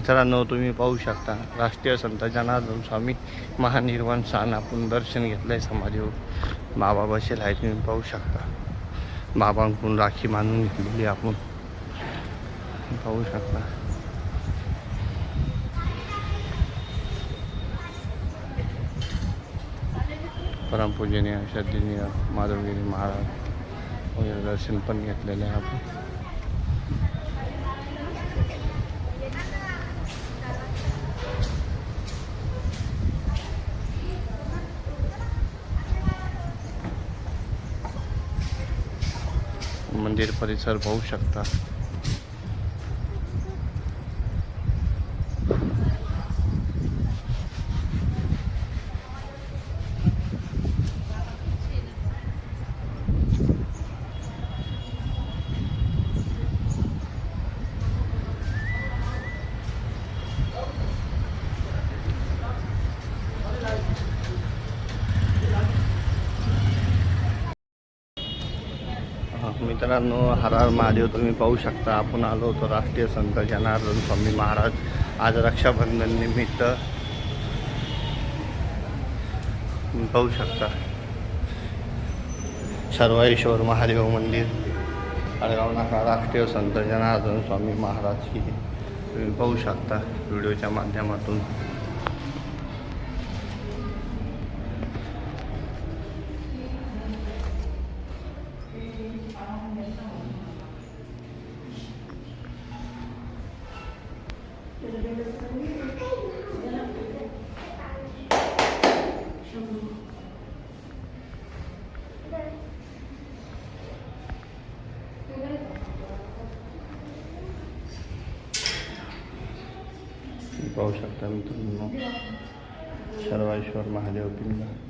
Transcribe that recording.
मित्रांनो तुम्ही पाहू शकता राष्ट्रीय संत जनार्दन स्वामी महानिर्वाण स्थान आपण दर्शन घेतलं आहे समाधीवर बाबा बसेल आहे तुम्ही पाहू शकता. बाबांकडून राखी बांधून घेतलेली आपण पाहू शकता. परमपूजनीय श्रद्धेनीय माधवगिरी महाराज वगैरे दर्शन पण घेतलेले आहे आपण. मंदिर परिसर पाहू शकता. मित्रांनो हर हर महादेव तुम्ही पाहू शकता. आपण आलो होतो राष्ट्रीय संत जनार्दन स्वामी महाराज. आज रक्षाबंधन निमित्त तुम्ही पाहू शकता. सर्वेश्वर महादेव मंदिर नाका राष्ट्रीय संत जनार्दन स्वामी महाराज की. तुम्ही पाहू शकता व्हिडिओच्या माध्यमातून. पाहू शकता मित्रांनो सर्वेश्वर महादेव पिंड.